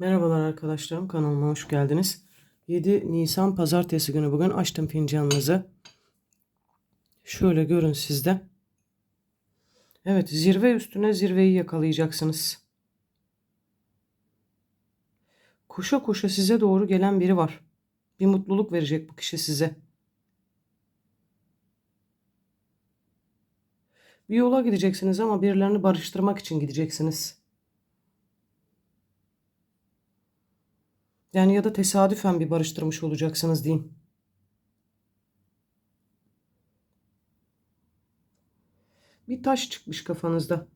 Merhabalar arkadaşlarım kanalıma hoş geldiniz. 7 Nisan pazartesi günü bugün açtım fincanınızı. Şöyle görün sizde. Evet zirve üstüne zirveyi yakalayacaksınız. Koşa koşa size doğru gelen biri var. Bir mutluluk verecek bu kişi size. Bir yola gideceksiniz ama birilerini barıştırmak için gideceksiniz. Yani ya da tesadüfen bir barıştırmış olacaksınız diyeyim. Bir taş çıkmış kafanızda.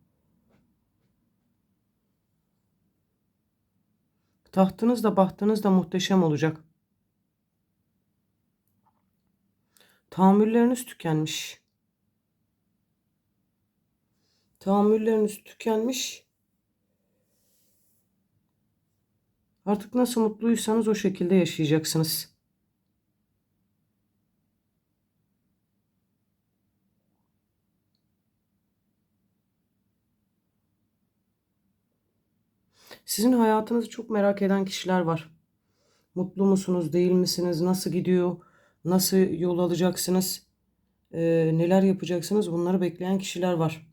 Tahtınız da bahtınız da muhteşem olacak. Tahammülleriniz tükenmiş. Tahammülleriniz tükenmiş. Artık nasıl mutluysanız o şekilde yaşayacaksınız. Sizin hayatınızı çok merak eden kişiler var. Mutlu musunuz, değil misiniz? Nasıl gidiyor? Nasıl yol alacaksınız? Ee, neler yapacaksınız? Bunları bekleyen kişiler var.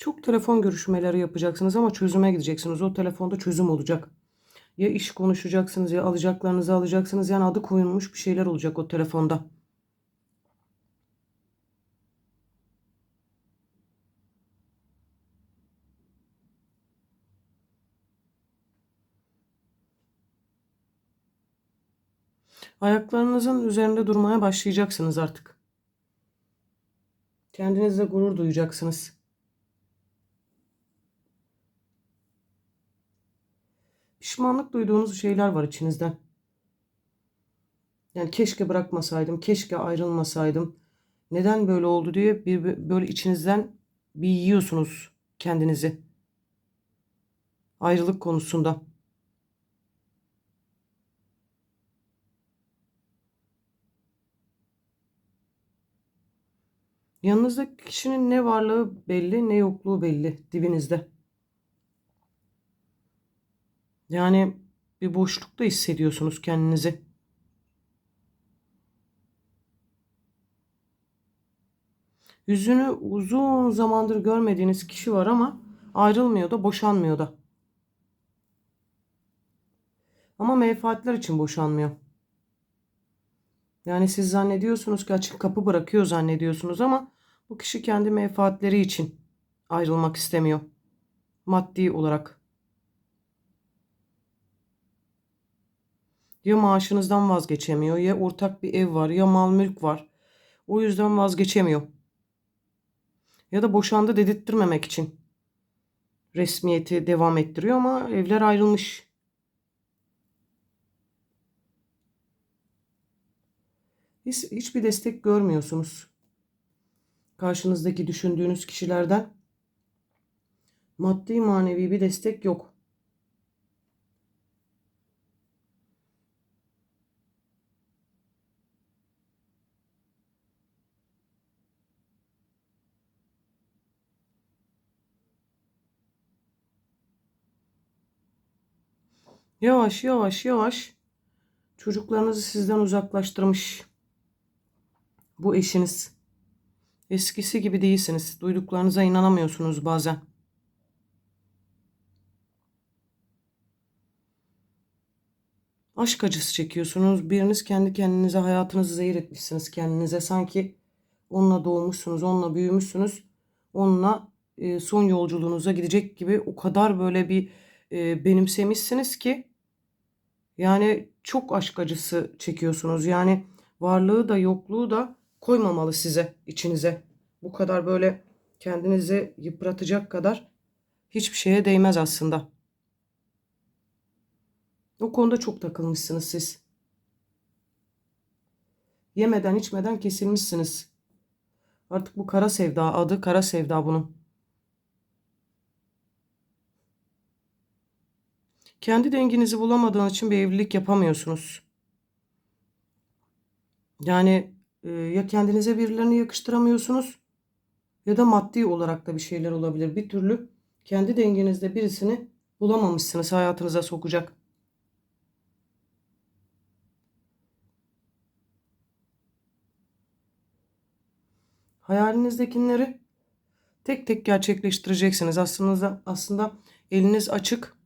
Çok telefon görüşmeleri yapacaksınız ama çözüme gideceksiniz. O telefonda çözüm olacak. Ya iş konuşacaksınız ya alacaklarınızı alacaksınız. Yani adı koyulmuş bir şeyler olacak o telefonda. Ayaklarınızın üzerinde durmaya başlayacaksınız artık. Kendinizle gurur duyacaksınız. Pişmanlık duyduğunuz şeyler var içinizden. Yani keşke bırakmasaydım, keşke ayrılmasaydım. Neden böyle oldu diye bir böyle içinizden bir yiyorsunuz kendinizi. Ayrılık konusunda. Yanınızdaki kişinin ne varlığı belli, ne yokluğu belli dibinizde. Yani bir boşlukta hissediyorsunuz kendinizi. Yüzünü uzun zamandır görmediğiniz kişi var ama ayrılmıyor da boşanmıyor da. Ama menfaatler için boşanmıyor. Yani siz zannediyorsunuz ki açık kapı bırakıyor zannediyorsunuz ama bu kişi kendi menfaatleri için ayrılmak istemiyor. Maddi olarak. Ya maaşınızdan vazgeçemiyor ya ortak bir ev var ya mal mülk var. O yüzden vazgeçemiyor. Ya da boşandı dedirttirmemek için resmiyeti devam ettiriyor ama evler ayrılmış. Hiç, hiçbir destek görmüyorsunuz. Karşınızdaki düşündüğünüz kişilerden maddi manevi bir destek yok. Yavaş yavaş yavaş çocuklarınızı sizden uzaklaştırmış. Bu eşiniz. Eskisi gibi değilsiniz. Duyduklarınıza inanamıyorsunuz bazen. Aşk acısı çekiyorsunuz. Biriniz kendi kendinize hayatınızı zehir etmişsiniz kendinize. Sanki onunla doğmuşsunuz, onunla büyümüşsünüz. Onunla e, son yolculuğunuza gidecek gibi o kadar böyle bir e, benimsemişsiniz ki yani çok aşk acısı çekiyorsunuz. Yani varlığı da yokluğu da koymamalı size, içinize. Bu kadar böyle kendinizi yıpratacak kadar hiçbir şeye değmez aslında. O konuda çok takılmışsınız siz. Yemeden içmeden kesilmişsiniz. Artık bu kara sevda adı kara sevda bunun. Kendi denginizi bulamadığınız için bir evlilik yapamıyorsunuz. Yani e, ya kendinize birilerini yakıştıramıyorsunuz ya da maddi olarak da bir şeyler olabilir. Bir türlü kendi dengenizde birisini bulamamışsınız hayatınıza sokacak. Hayalinizdekileri tek tek gerçekleştireceksiniz. Aslında aslında eliniz açık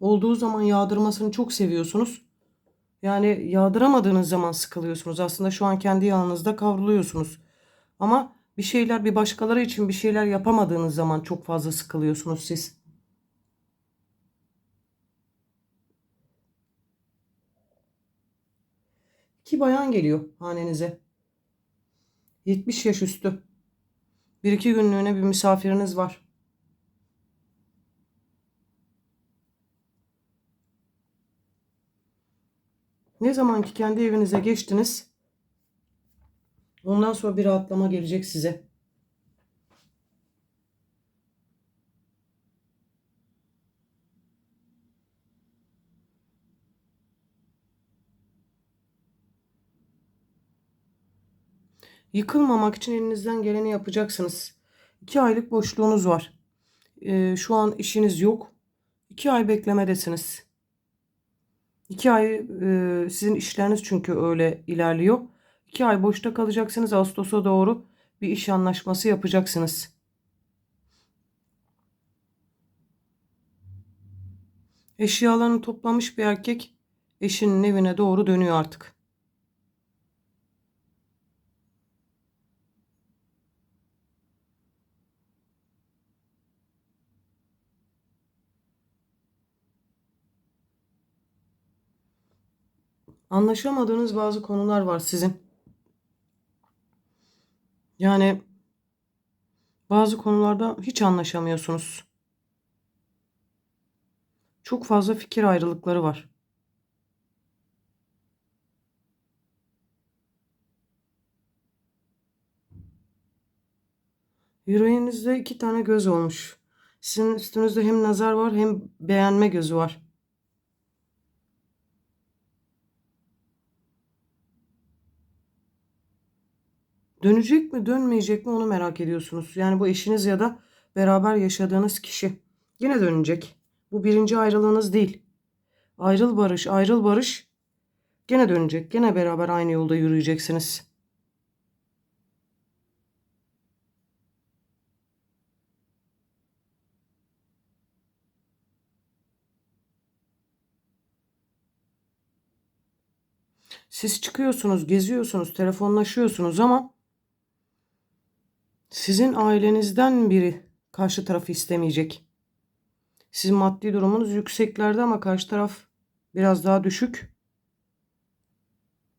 olduğu zaman yağdırmasını çok seviyorsunuz. Yani yağdıramadığınız zaman sıkılıyorsunuz. Aslında şu an kendi yağınızda kavruluyorsunuz. Ama bir şeyler bir başkaları için bir şeyler yapamadığınız zaman çok fazla sıkılıyorsunuz siz. İki bayan geliyor hanenize. 70 yaş üstü. Bir iki günlüğüne bir misafiriniz var. Ne zaman ki kendi evinize geçtiniz, ondan sonra bir rahatlama gelecek size. Yıkılmamak için elinizden geleni yapacaksınız. İki aylık boşluğunuz var. Ee, şu an işiniz yok. İki ay beklemedesiniz. İki ay e, sizin işleriniz çünkü öyle ilerliyor. İki ay boşta kalacaksınız. Ağustos'a doğru bir iş anlaşması yapacaksınız. Eşyalarını toplamış bir erkek eşinin evine doğru dönüyor artık. Anlaşamadığınız bazı konular var sizin. Yani bazı konularda hiç anlaşamıyorsunuz. Çok fazla fikir ayrılıkları var. Yüreğinizde iki tane göz olmuş. Sizin üstünüzde hem nazar var hem beğenme gözü var. Dönecek mi dönmeyecek mi onu merak ediyorsunuz. Yani bu eşiniz ya da beraber yaşadığınız kişi. Yine dönecek. Bu birinci ayrılığınız değil. Ayrıl barış, ayrıl barış. Gene dönecek. Gene beraber aynı yolda yürüyeceksiniz. Siz çıkıyorsunuz, geziyorsunuz, telefonlaşıyorsunuz ama sizin ailenizden biri karşı tarafı istemeyecek. Sizin maddi durumunuz yükseklerde ama karşı taraf biraz daha düşük.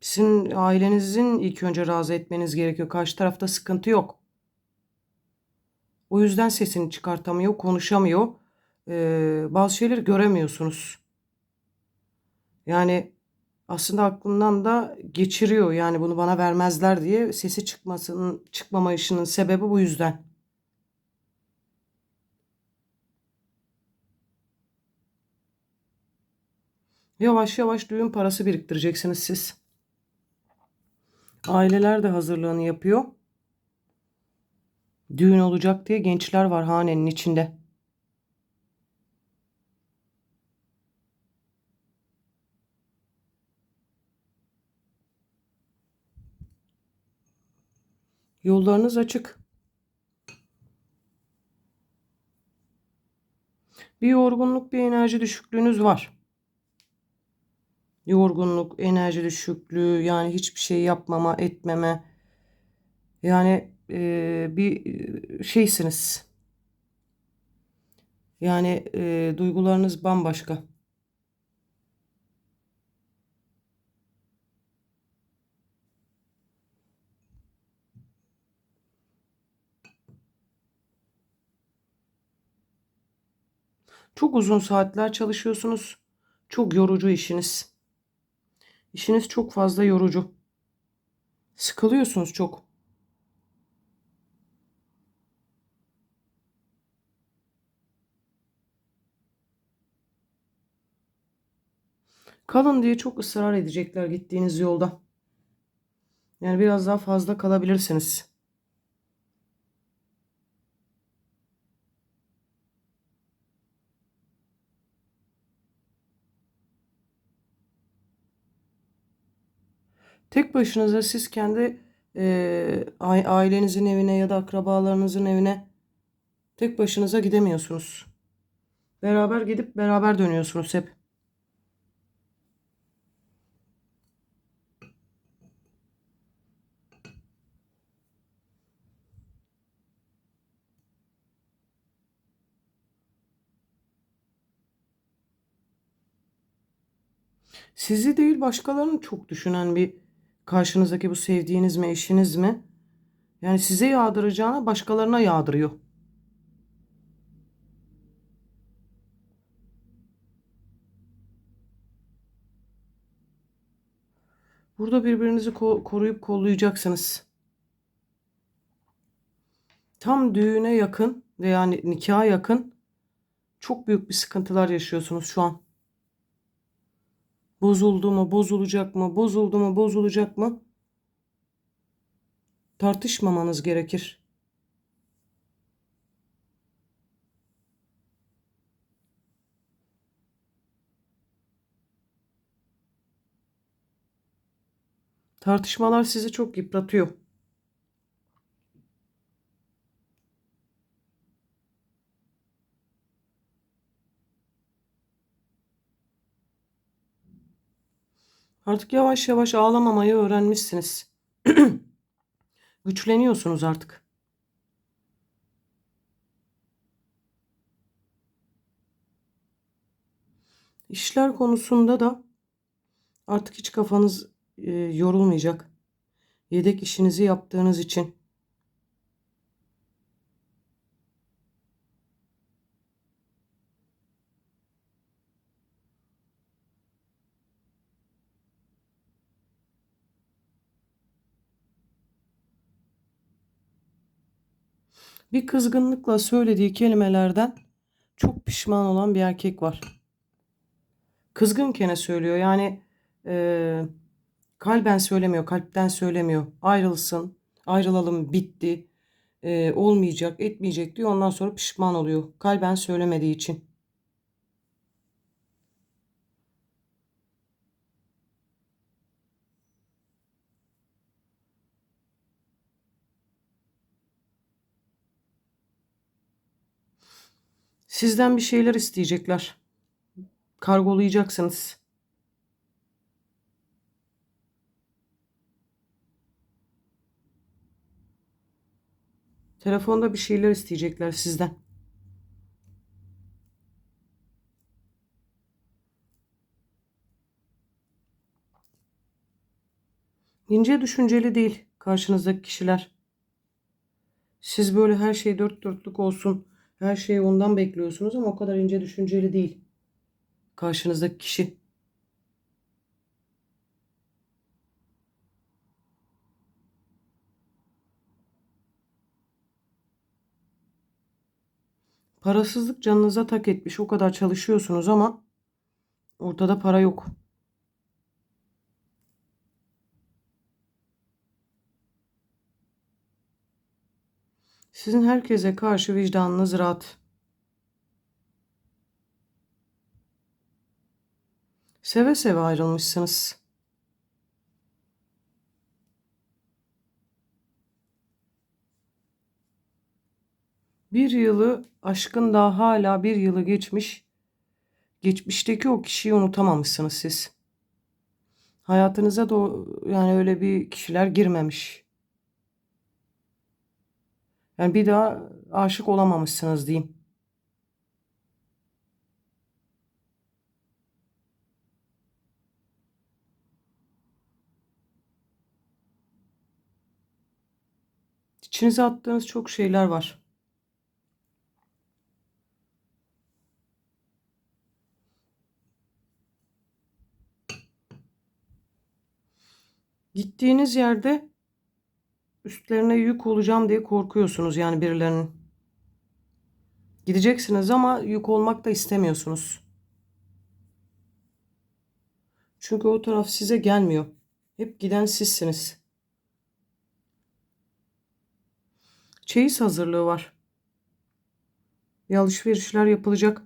Sizin ailenizin ilk önce razı etmeniz gerekiyor. Karşı tarafta sıkıntı yok. O yüzden sesini çıkartamıyor, konuşamıyor. Ee, bazı şeyleri göremiyorsunuz. Yani aslında aklından da geçiriyor. Yani bunu bana vermezler diye sesi çıkmasının çıkmamayışının sebebi bu yüzden. Yavaş yavaş düğün parası biriktireceksiniz siz. Aileler de hazırlığını yapıyor. Düğün olacak diye gençler var hanenin içinde. Yollarınız açık. Bir yorgunluk, bir enerji düşüklüğünüz var. Yorgunluk, enerji düşüklüğü, yani hiçbir şey yapmama, etmeme. Yani e, bir şeysiniz. Yani e, duygularınız bambaşka. Çok uzun saatler çalışıyorsunuz. Çok yorucu işiniz. İşiniz çok fazla yorucu. Sıkılıyorsunuz çok. Kalın diye çok ısrar edecekler gittiğiniz yolda. Yani biraz daha fazla kalabilirsiniz. Tek başınıza siz kendi e, ailenizin evine ya da akrabalarınızın evine tek başınıza gidemiyorsunuz. Beraber gidip beraber dönüyorsunuz hep. Sizi değil başkalarını çok düşünen bir karşınızdaki bu sevdiğiniz mi eşiniz mi? Yani size yağdıracağına başkalarına yağdırıyor. Burada birbirinizi ko- koruyup kollayacaksınız. Tam düğüne yakın ve yani nikaha yakın çok büyük bir sıkıntılar yaşıyorsunuz şu an. Bozuldu mu, bozulacak mı, bozuldu mu, bozulacak mı? Tartışmamanız gerekir. Tartışmalar sizi çok yıpratıyor. Artık yavaş yavaş ağlamamayı öğrenmişsiniz. Güçleniyorsunuz artık. İşler konusunda da artık hiç kafanız e, yorulmayacak. Yedek işinizi yaptığınız için. Bir kızgınlıkla söylediği kelimelerden çok pişman olan bir erkek var. Kızgınkene söylüyor. Yani e, kalben söylemiyor, kalpten söylemiyor. Ayrılsın, ayrılalım, bitti, e, olmayacak, etmeyecek diyor. Ondan sonra pişman oluyor. Kalben söylemediği için. Sizden bir şeyler isteyecekler. Kargolayacaksınız. Telefonda bir şeyler isteyecekler sizden. İnce düşünceli değil karşınızdaki kişiler. Siz böyle her şey dört dörtlük olsun, her şeyi ondan bekliyorsunuz ama o kadar ince düşünceli değil karşınızdaki kişi. Parasızlık canınıza tak etmiş. O kadar çalışıyorsunuz ama ortada para yok. Sizin herkese karşı vicdanınız rahat. Seve seve ayrılmışsınız. Bir yılı aşkın daha hala bir yılı geçmiş. Geçmişteki o kişiyi unutamamışsınız siz. Hayatınıza da yani öyle bir kişiler girmemiş. Yani bir daha aşık olamamışsınız diyeyim. İçinize attığınız çok şeyler var. Gittiğiniz yerde üstlerine yük olacağım diye korkuyorsunuz yani birilerinin. Gideceksiniz ama yük olmak da istemiyorsunuz. Çünkü o taraf size gelmiyor. Hep giden sizsiniz. Çeyiz hazırlığı var. Bir alışverişler yapılacak.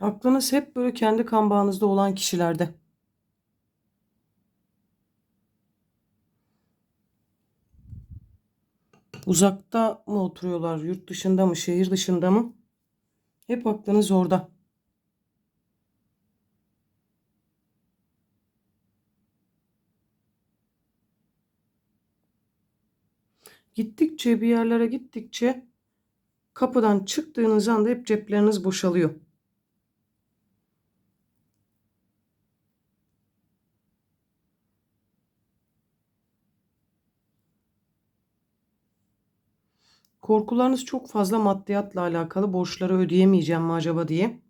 Aklınız hep böyle kendi kan bağınızda olan kişilerde. Uzakta mı oturuyorlar, yurt dışında mı, şehir dışında mı? Hep aklınız orada. Gittikçe bir yerlere gittikçe kapıdan çıktığınız anda hep cepleriniz boşalıyor. Korkularınız çok fazla maddiyatla alakalı. Borçları ödeyemeyeceğim mi acaba diye.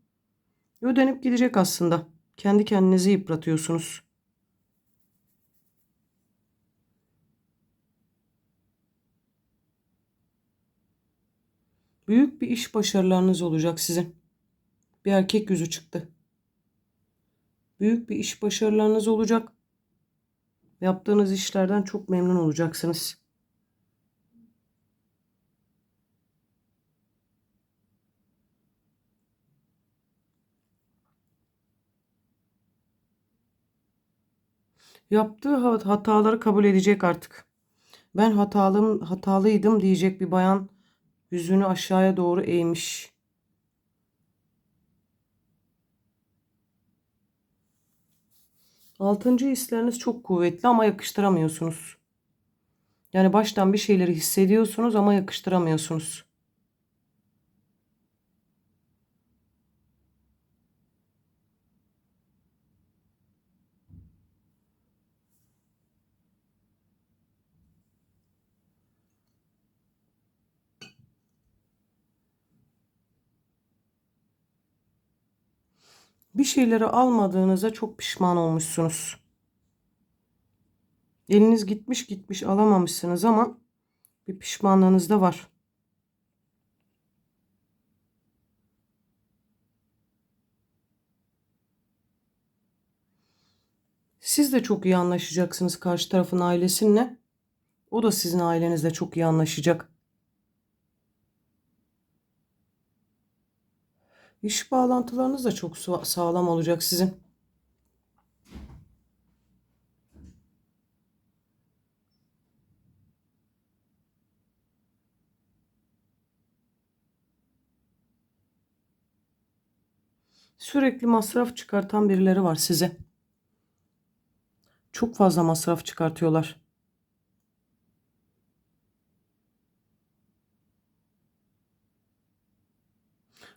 Ödenip gidecek aslında. Kendi kendinizi yıpratıyorsunuz. Büyük bir iş başarılarınız olacak sizin. Bir erkek yüzü çıktı. Büyük bir iş başarılarınız olacak. Yaptığınız işlerden çok memnun olacaksınız. Yaptığı ha- hataları kabul edecek artık. Ben hatalım, hatalıydım diyecek bir bayan yüzünü aşağıya doğru eğmiş. Altıncı hisleriniz çok kuvvetli ama yakıştıramıyorsunuz. Yani baştan bir şeyleri hissediyorsunuz ama yakıştıramıyorsunuz. Bir şeyleri almadığınıza çok pişman olmuşsunuz. Eliniz gitmiş gitmiş alamamışsınız ama bir pişmanlığınız da var. Siz de çok iyi anlaşacaksınız karşı tarafın ailesinle. O da sizin ailenizle çok iyi anlaşacak. İş bağlantılarınız da çok sa- sağlam olacak sizin. Sürekli masraf çıkartan birileri var size. Çok fazla masraf çıkartıyorlar.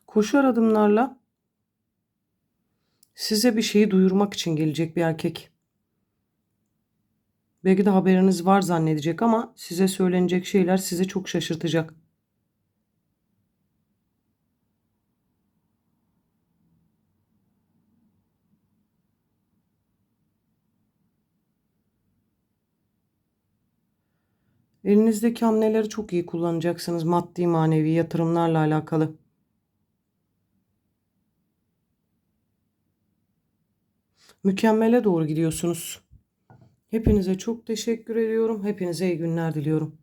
Koşar adımlarla size bir şeyi duyurmak için gelecek bir erkek. Belki de haberiniz var zannedecek ama size söylenecek şeyler sizi çok şaşırtacak. Elinizdeki hamleleri çok iyi kullanacaksınız maddi manevi yatırımlarla alakalı. Mükemmele doğru gidiyorsunuz. Hepinize çok teşekkür ediyorum. Hepinize iyi günler diliyorum.